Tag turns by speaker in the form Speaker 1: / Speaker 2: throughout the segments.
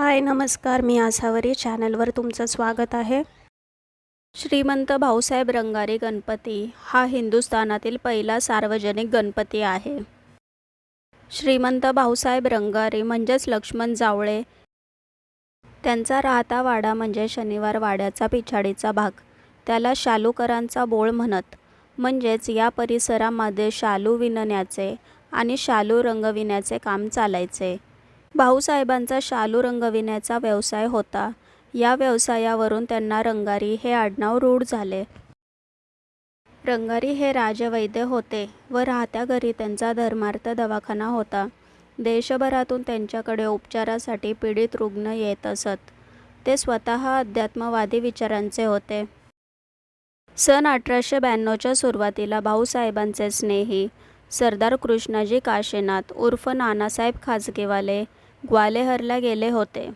Speaker 1: हाय नमस्कार. मी आसावरी चॅनलवर तुमचं स्वागत आहे. श्रीमंत भाऊसाहेब रंगारी गणपती हा हिंदुस्थानातील पहिला सार्वजनिक गणपती आहे. श्रीमंत भाऊसाहेब रंगारी म्हणजेच लक्ष्मण जावळे. त्यांचा राहता वाडा म्हणजे शनिवार वाड्याचा पिछाडीचा भाग. त्याला शालूकरांचा बोळ म्हणत. म्हणजेच या परिसरामध्ये शालू विणण्याचे आणि शालू रंगविण्याचे काम चालायचे. भाऊसाहेबांचा शालू रंगविण्याचा व्यवसाय होता. या व्यवसायावरून त्यांना रंगारी हे आडनाव रूढ झाले. रंगारी हे राजवैद्य होते व राहत्या घरी त्यांचा धर्मार्थ दवाखाना होता. देशभरातून त्यांच्याकडे उपचारासाठी पीडित रुग्ण येत असत. ते स्वतः अध्यात्मवादी विचारांचे होते. सन अठराशे ब्याण्णवच्या सुरुवातीला भाऊसाहेबांचे स्नेही सरदार कृष्णाजी काशीनाथ उर्फ नानासाहेब खाजगेवाले ग्वालेहरला गेले होते.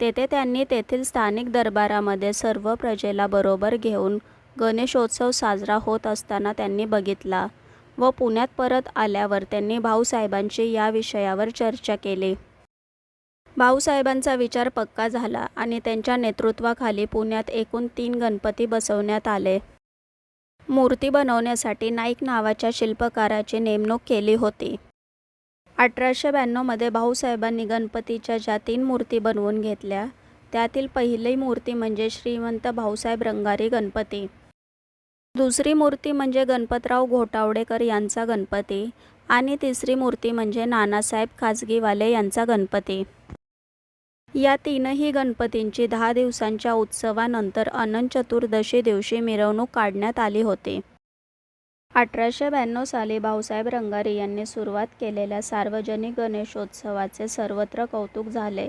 Speaker 1: तेथे त्यांनी तेथील स्थानिक दरबारामध्ये सर्व प्रजेला बरोबर घेऊन गणेशोत्सव साजरा होत असताना त्यांनी बघितला व पुण्यात परत आल्यावर त्यांनी भाऊसाहेबांशी या विषयावर चर्चा केली. भाऊसाहेबांचा विचार पक्का झाला आणि त्यांच्या नेतृत्वाखाली पुण्यात एकूण तीन गणपती बसवण्यात आले. मूर्ती बनवण्यासाठी नाईक नावाच्या शिल्पकाराची नेमणूक केली होती. अठराशे ब्याण्णवमध्ये भाऊसाहेबांनी गणपतीच्या ज्या तीन मूर्ती बनवून घेतल्या त्यातील पहिली मूर्ती म्हणजे श्रीमंत भाऊसाहेब रंगारी गणपती. दुसरी मूर्ती म्हणजे गणपतराव घोटावडेकर यांचा गणपती आणि तिसरी मूर्ती म्हणजे नानासाहेब खाजगीवाले यांचा गणपती. या तीनही गणपतींची दहा दिवसांच्या उत्सवानंतर अनंत चतुर्दशी दिवशी मिरवणूक काढण्यात आली होती. अठराशे ब्याण्णव साली भाऊसाहेब रंगारी यांनी सुरुवात केलेल्या सार्वजनिक गणेशोत्सवाचे सर्वत्र कौतुक झाले.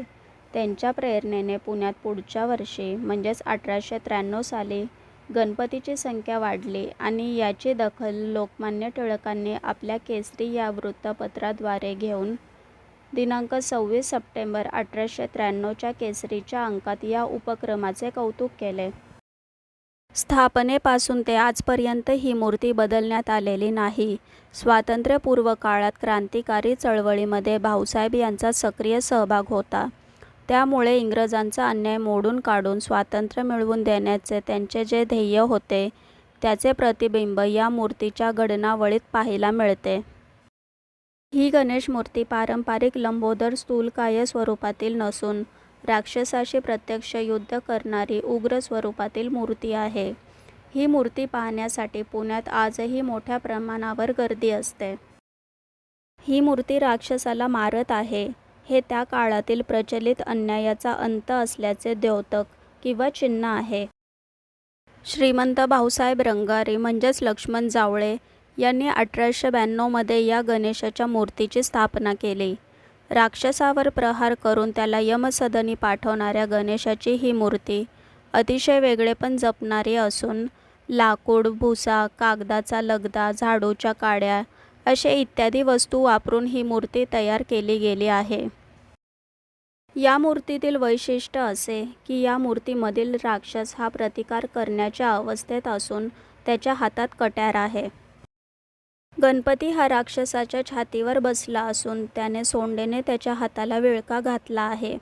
Speaker 1: त्यांच्या प्रेरणेने पुण्यात पुढच्या वर्षी म्हणजेच अठराशे त्र्याण्णव साली गणपतीची संख्या वाढली आणि याची दखल लोकमान्य टिळकांनी आपल्या केसरी या वृत्तपत्राद्वारे घेऊन दिनांक सव्वीस सप्टेंबर अठराशे त्र्याण्णवच्या केसरीच्या अंकात या उपक्रमाचे कौतुक केले. स्थापनेपासून ते आजपर्यंत ही मूर्ती बदलण्यात आलेली नाही. स्वातंत्र्यपूर्व काळात क्रांतिकारी चळवळीमध्ये भाऊसाहेब यांचा सक्रिय सहभाग होता. त्यामुळे इंग्रजांचा अन्याय मोडून काढून स्वातंत्र्य मिळवून देण्याचे त्यांचे जे ध्येय होते त्याचे प्रतिबिंब या मूर्तीच्या घडणावळीत पाहायला मिळते. ही गणेश मूर्ती पारंपरिक लंबोदर स्थूलकाय स्वरूपातील नसून राक्षसाशी प्रत्यक्ष युद्ध करणारी उग्र स्वरूपातील मूर्ती आहे. ही मूर्ती पाहण्यासाठी पुण्यात आजही मोठ्या प्रमाणावर गर्दी असते. ही मूर्ती राक्षसाला मारत आहे. हे त्या काळातील प्रचलित अन्यायाचा अंत असल्याचे द्योतक किंवा चिन्ह आहे. श्रीमंत भाऊसाहेब रंगारी म्हणजेच लक्ष्मण जावळे यांनी अठराशे ब्याण्णवमध्ये या गणेशाच्या मूर्तीची स्थापना केली. राक्षसावर प्रहार करून त्याला यमसदनी पाठवणाऱ्या गणेशाची ही मूर्ती. अतिशय वेगळेपण जपणारी असून लाकूड भुसा कागदाचा लगदा झाडूच्या काड्या असे इत्यादी वस्तू वापरून ही मूर्ती तयार केली गेली आहे. या मूर्तीतील वैशिष्ट्य असे की या मूर्तीमधील राक्षस हा प्रतिकार करण्याच्या अवस्थेत असून त्याच्या हातात कट्यार आहे. गणपती हा राक्षसाच्या छातीवर बसला असून त्याने सोंडेने त्याच्या हाताला विळका घातला आहे.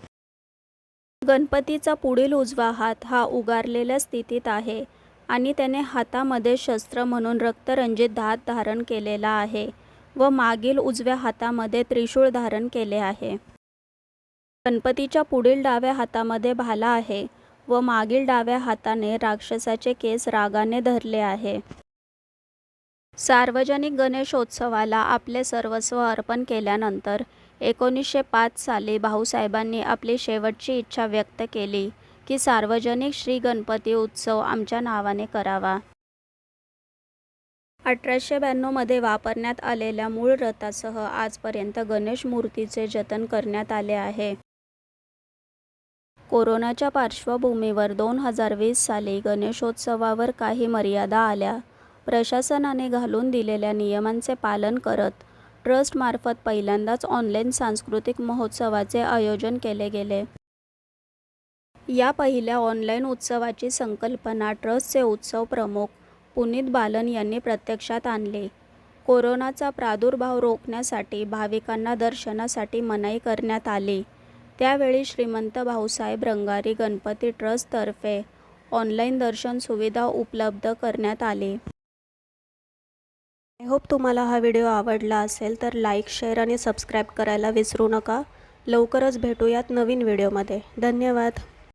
Speaker 1: गणपतीचा पुढील उजवा हात हा उगारलेल्या स्थितीत आहे आणि त्याने हातामध्ये शस्त्र म्हणून रक्तरंजित धात धारण केलेला आहे व मागील उजव्या हातामध्ये त्रिशूळ धारण केले आहे. गणपतीच्या पुढील डाव्या हातामध्ये भाला आहे व मागील डाव्या हाताने राक्षसाचे केस रागाने धरले आहे. सार्वजनिक गणेशोत्सवाला आपले सर्वस्व अर्पण केल्यानंतर एकोणीसशे पाच साली भाऊसाहेबांनी आपली शेवटची इच्छा व्यक्त केली की सार्वजनिक श्री गणपती उत्सव आमच्या नावाने करावा. अठराशे ब्याण्णवमध्ये वापरण्यात आलेल्या मूळ रथासह आजपर्यंत गणेश मूर्तीचे जतन करण्यात आले आहे. कोरोनाच्या पार्श्वभूमीवर दोन हजार वीस साली गणेशोत्सवावर काही मर्यादा आल्या. प्रशासनाने घालून दिलेल्या नियमांचे पालन करत ट्रस्टमार्फत पहिल्यांदाच ऑनलाईन सांस्कृतिक महोत्सवाचे आयोजन केले गेले. या पहिल्या ऑनलाईन उत्सवाची संकल्पना ट्रस्टचे उत्सव प्रमुख पुनीत बालन यांनी प्रत्यक्षात आणले. कोरोनाचा प्रादुर्भाव रोखण्यासाठी भाविकांना दर्शनासाठी मनाई करण्यात आली. त्यावेळी श्रीमंत भाऊसाहेब रंगारी गणपती ट्रस्टतर्फे ऑनलाईन दर्शन सुविधा उपलब्ध करण्यात आली. आय होप तुम्हाला हा व्हिडिओ आवडला असेल तर लाईक शेअर आणि सबस्क्राईब करायला विसरू नका. लवकरच भेटूयात नवीन व्हिडिओमध्ये. धन्यवाद.